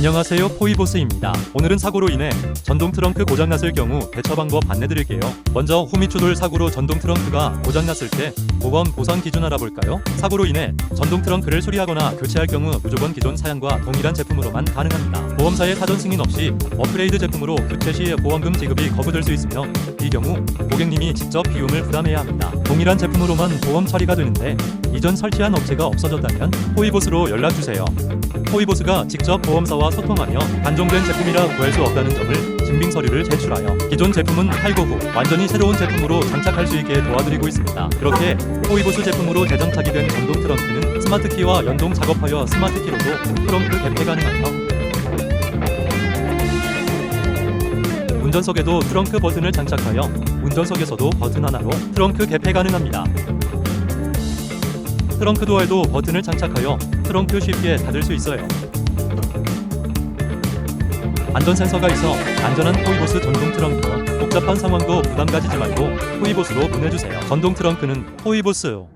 안녕하세요 포이보스입니다. 오늘은 사고로 인해 전동 트렁크 고장났을 경우 대처 방법 안내드릴게요. 먼저 후미추돌 사고로 전동 트렁크가 고장났을 때 보험 보상 기준 알아볼까요? 사고로 인해 전동 트렁크를 수리하거나 교체할 경우 무조건 기존 사양과 동일한 제품으로만 가능합니다. 보험사의 사전 승인 없이 업그레이드 제품으로 교체 시 보험금 지급이 거부될 수 있으며 이 경우 고객님이 직접 비용을 부담해야 합니다. 동일한 제품으로만 보험 처리가 되는데 이전 설치한 업체가 없어졌다면 포이보스로 연락 주세요. 포이보스가 직접 보험사와 소통하며 단종된 제품이라 구할 수 없다는 점을 증빙 서류를 제출하여 기존 제품은 탈거 후 완전히 새로운 제품으로 장착할 수 있게 도와드리고 있습니다. 그렇게 포이보스 제품으로 재장착이 된 전동 트렁크는 스마트 키와 연동 작업하여 스마트 키로도 트렁크 개폐 가능하며 운전석에도 트렁크 버튼을 장착하여 운전석에서도 버튼 하나로 트렁크 개폐 가능합니다. 트렁크 도어에도 버튼을 장착하여 트렁크 쉽게 닫을 수 있어요. 안전 센서가 있어 안전한 포이보스 전동 트렁크. 복잡한 상황도 부담 가지지 말고 포이보스로 보내주세요. 전동 트렁크는 포이보스.